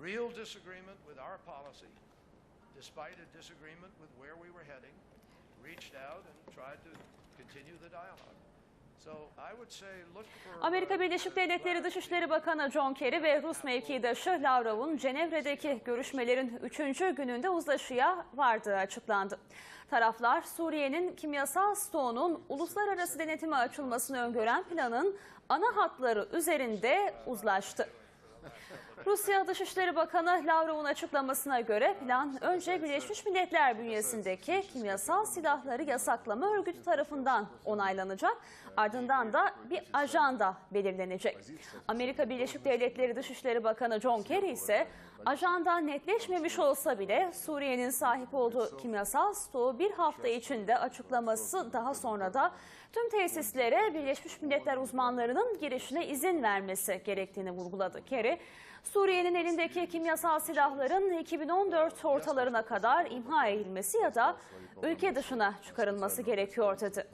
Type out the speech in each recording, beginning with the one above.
real disagreement with our policy, despite a disagreement with where we were heading, reached out and tried to continue the dialogue. For Amerika uh, Birleşik Devletleri Dışişleri Bakanı John Kerry ve Rus mevkidaşı Lavrov'un Cenevre'deki görüşmelerin üçüncü gününde uzlaşıya vardığı açıklandı. Taraflar Suriye'nin kimyasal stoğunun uluslararası denetime açılmasını öngören planın ana hatları üzerinde uzlaştı. Rusya Dışişleri Bakanı Lavrov'un açıklamasına göre plan önce Birleşmiş Milletler bünyesindeki kimyasal silahları yasaklama örgütü tarafından onaylanacak. Ardından da bir ajanda belirlenecek. Amerika Birleşik Devletleri Dışişleri Bakanı John Kerry ise ajanda netleşmemiş olsa bile Suriye'nin sahip olduğu kimyasal stoğu bir hafta içinde açıklaması daha sonra da tüm tesislere Birleşmiş Milletler uzmanlarının girişine izin vermesi gerektiğini vurguladı. Kerry, Suriye'nin elindeki kimyasal silahların 2014 ortalarına kadar imha edilmesi ya da ülke dışına çıkarılması gerekiyor dedi.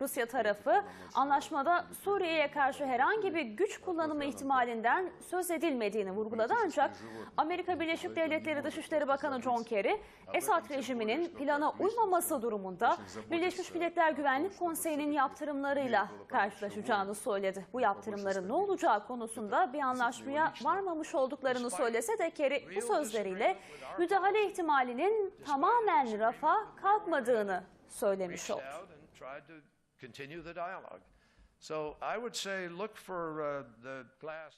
Rusya tarafı anlaşmada Suriye'ye karşı herhangi bir güç kullanımı ihtimalinden söz edilmediğini vurguladı ancak Amerika Birleşik Devletleri Dışişleri Bakanı John Kerry, Esad rejiminin plana uymaması durumunda Birleşmiş Milletler Güvenlik Konseyi'nin yaptırımlarıyla karşılaşacağını söyledi. Bu yaptırımların ne olacağı konusunda bir anlaşmaya varmamış olduklarını söylese de Kerry bu sözleriyle müdahale ihtimalinin tamamen rafa kalkmadığını söylemiş oldu. So I would say look for uh, the glass